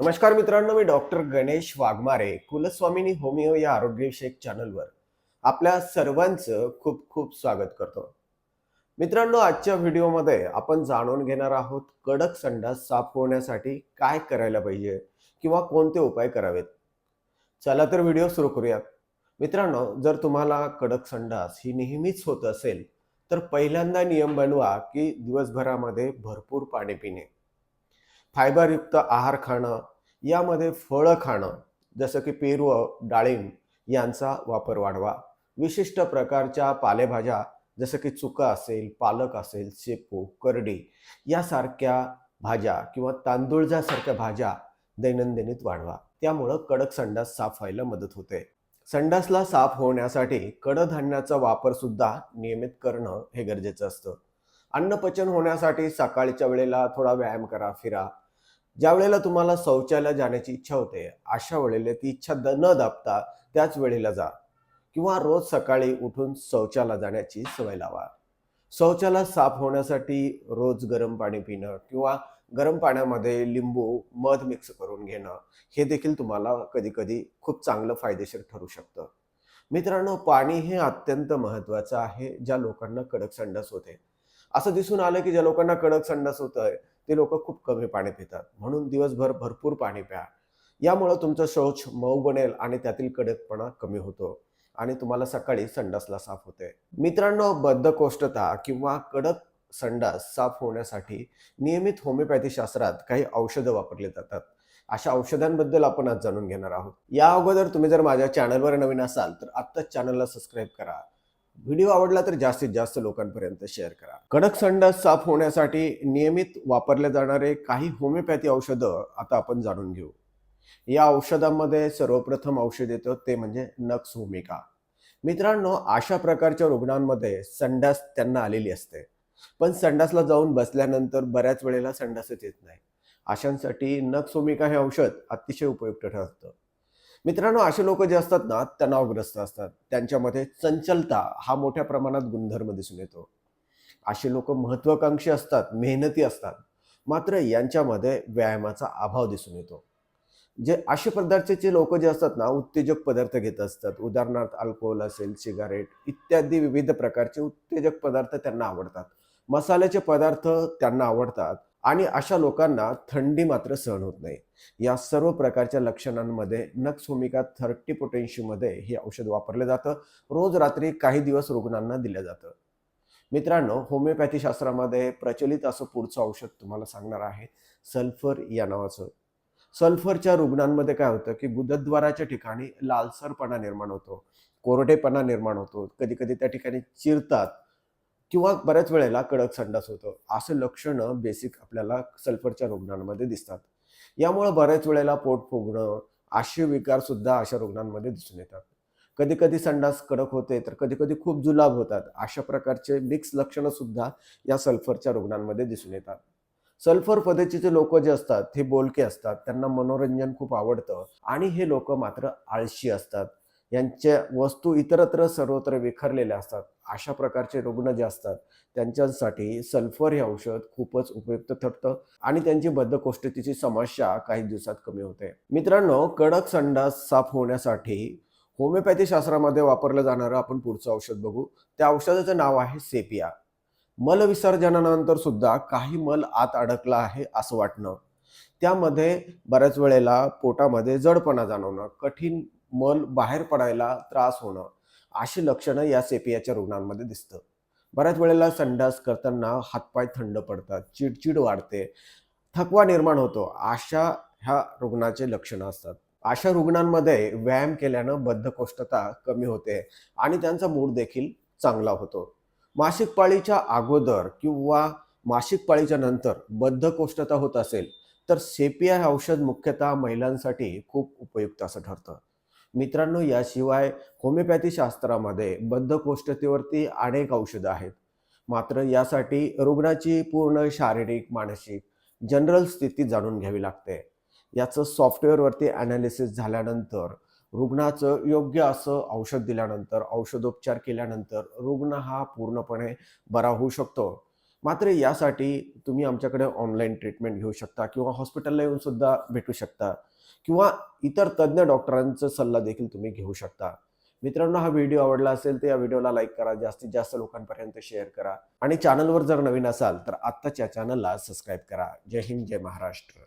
नमस्कार मित्रांनो मी डॉक्टर गणेश वाघमारे कुलस्वामिनी होमिओ या आरोग्यविषयक चॅनलवर आपल्या सर्वांचं खूप खूप स्वागत करतो. मित्रांनो आजच्या व्हिडिओमध्ये आपण जाणून घेणार आहोत कडक संडास साफ होण्यासाठी काय करायला पाहिजे किंवा कोणते उपाय करावेत. चला तर व्हिडिओ सुरू करूयात. मित्रांनो जर तुम्हाला कडक संडास ही नेहमीच होत असेल तर पहिल्यांदा नियम बनवा की दिवसभरामध्ये भरपूर पाणी पिणे. फायबरयुक्त आहार खाणं यामध्ये फळं खाणं जसं की पेरू डाळिंब यांचा वापर वाढवा. विशिष्ट प्रकारच्या पालेभाज्या जसं की चुका असेल पालक असेल शेपू करडी यासारख्या भाज्या किंवा तांदूळजासारख्या भाज्या दैनंदिनीत वाढवा. त्यामुळं कडक संडास साफ व्हायला मदत होते. संडासला साफ होण्यासाठी कडधान्याचा वापर सुद्धा नियमित करणं हे गरजेचं असतं. अन्नपचन होण्यासाठी सकाळच्या वेळेला थोडा व्यायाम करा फिरा ज्या वेळेला तुम्हाला शौचाला जाण्याची इच्छा होते अशा वेळेला ती इच्छा द न दाबता त्याच वेळेला जा. किंवा रोज सकाळी उठून शौचाला जाण्याची सवय लावा. शौचाला साफ होण्यासाठी रोज गरम पाणी पिणं किंवा गरम पाण्यामध्ये लिंबू मध मिक्स करून घेणं हे देखील तुम्हाला कधी कधी खूप चांगलं फायदेशीर ठरू शकतं. मित्रांनो पाणी हे अत्यंत महत्त्वाचं आहे ज्या लोकांना कडक संडास होते. असं दिसून आलं की ज्या लोकांना कडक संडास होतं आहे ते लोक खूप कमी पाणी पितात. म्हणून दिवसभर भरपूर पाणी प्या. यामुळं तुमचं शौच मऊ बनेल आणि त्यातील कडकपणा कमी होतो आणि तुम्हाला सकाळी संडासला साफ होते. मित्रांनो बद्धकोष्ठता किंवा कडक संडास साफ होण्यासाठी नियमित होमिओपॅथी शास्त्रात काही औषधं वापरली जातात. अशा औषधांबद्दल आपण आज जाणून घेणार आहोत. या अगोदर तुम्ही जर माझ्या चॅनलवर नवीन असाल तर आत्ताच चॅनलला सबस्क्राईब करा. व्हिडिओ आवडला तर जास्तीत जास्त लोकांपर्यंत शेअर करा. कडक संडास साफ होण्यासाठी नियमित वापरले जाणारे काही होमिओपॅथी औषधं आता आपण जाणून घेऊ. या औषधांमध्ये सर्वप्रथम औषध येतं ते म्हणजे नक्स भूमिका मित्रांनो अशा प्रकारच्या रुग्णांमध्ये संडास त्यांना आलेली असते. पण संडासला जाऊन बसल्यानंतर बऱ्याच वेळेला संडासच येत नाही. अशांसाठी नक्स भूमिका हे औषध अतिशय उपयुक्त ठरतं. मित्रांनो असे लोक जे असतात ना तणावग्रस्त असतात. त्यांच्यामध्ये चंचलता हा मोठ्या प्रमाणात गुणधर्म दिसून येतो. असे लोक महत्वाकांक्षी असतात मेहनती असतात. मात्र यांच्यामध्ये व्यायामाचा अभाव दिसून येतो. जे असे पदार्थाचे लोक जे असतात ना उत्तेजक पदार्थ घेत असतात. उदाहरणार्थ अल्कोहोल असेल सिगारेट इत्यादी विविध प्रकारचे उत्तेजक पदार्थ त्यांना आवडतात. मसाल्याचे पदार्थ त्यांना आवडतात. आणि अशा लोकांना थंडी मात्र सहन होत नाही. या सर्व प्रकारच्या लक्षणांमध्ये नक्स होमिका थर्टी पोटेन्शीमध्ये हे औषध वापरलं जातं. रोज रात्री काही दिवस रुग्णांना दिलं जातं. मित्रांनो होमिओपॅथी शास्त्रामध्ये प्रचलित असं पुढचं औषध तुम्हाला सांगणार आहे सल्फर या नावाचं. सल्फरच्या रुग्णांमध्ये काय होतं की गुदद्वाराच्या ठिकाणी लालसरपणा निर्माण होतो कोरडेपणा निर्माण होतो. कधी कधी त्या ठिकाणी चिरतात किंवा बऱ्याच वेळेला कडक संडास होतं. असं लक्षणं बेसिक आपल्याला सल्फरच्या रुग्णांमध्ये दिसतात. यामुळे बऱ्याच वेळेला पोट फुगणं आशय विकार सुद्धा अशा रुग्णांमध्ये दिसून येतात. कधी कधी संडास कडक होते तर कधी कधी खूप जुलाब होतात. अशा प्रकारचे मिक्स लक्षणं सुद्धा या सल्फरच्या रुग्णांमध्ये दिसून येतात. सल्फर पद्धतीचे लोक जे असतात हे बोलके असतात. त्यांना मनोरंजन खूप आवडतं आणि हे लोक मात्र आळशी असतात. यांच्या वस्तू इतरत्र सर्वत्र विखरलेल्या असतात. अशा प्रकारचे रुग्ण जे असतात त्यांच्यासाठी सल्फर हे औषध खूपच उपयुक्त ठरतं आणि त्यांची बद्धकोष्ठतेची समस्या काही दिवसात कमी होते. मित्रांनो कडक संडास साफ होण्यासाठी होमिओपॅथी शास्त्रामध्ये वापरलं जाणारं आपण पुढचं औषध बघू. त्या औषधाचं नाव आहे सेपिया. मल विसर्जनानंतर सुद्धा काही मल आत अडकला आहे असं वाटणं. त्यामध्ये बऱ्याच वेळेला पोटामध्ये जडपणा जाणवणं कठीण मल बाहेर पडायला त्रास होणं अशी लक्षणं या सेपियाच्या रुग्णांमध्ये दिसतं. बऱ्याच वेळेला संडास करताना हातपाय थंड पडतात चिडचिड वाढते थकवा निर्माण होतो अशा ह्या रुग्णाचे लक्षणं असतात. अशा रुग्णांमध्ये व्यायाम केल्यानं बद्धकोष्ठता कमी होते आणि त्यांचा मूड देखील चांगला होतो. मासिक पाळीच्या अगोदर किंवा मासिक पाळीच्या नंतर बद्धकोष्ठता होत असेल तर सेपिया हे औषध मुख्यतः महिलांसाठी खूप उपयुक्त असं ठरतं. मित्रांनो याशिवाय होमिओपॅथी शास्त्रामध्ये बद्धकोष्ठतेवरती अनेक औषधं आहेत. मात्र यासाठी रुग्णाची पूर्ण शारीरिक मानसिक जनरल स्थिती जाणून घ्यावी लागते. याचं सॉफ्टवेअरवरती ॲनालिसिस झाल्यानंतर रुग्णाचं योग्य असं औषध दिल्यानंतर औषधोपचार केल्यानंतर रुग्ण हा पूर्णपणे बरा होऊ शकतो. मात्र यासाठी तुम्ही आमच्याकडे ऑनलाईन ट्रीटमेंट घेऊ शकता किंवा हॉस्पिटलला येऊन सुद्धा भेटू शकता. किंवा इतर तज्ज्ञ डॉक्टरांचा सल्ला देखील तुम्ही घेऊ शकता. मित्रांनो हा व्हिडिओ आवडला असेल तर या व्हिडिओला लाईक करा जास्तीत जास्त लोकांपर्यंत शेअर करा. आणि चॅनलवर जर नवीन असाल तर आत्ताच्या चॅनलला सबस्क्राईब करा. जय हिंद जय महाराष्ट्र.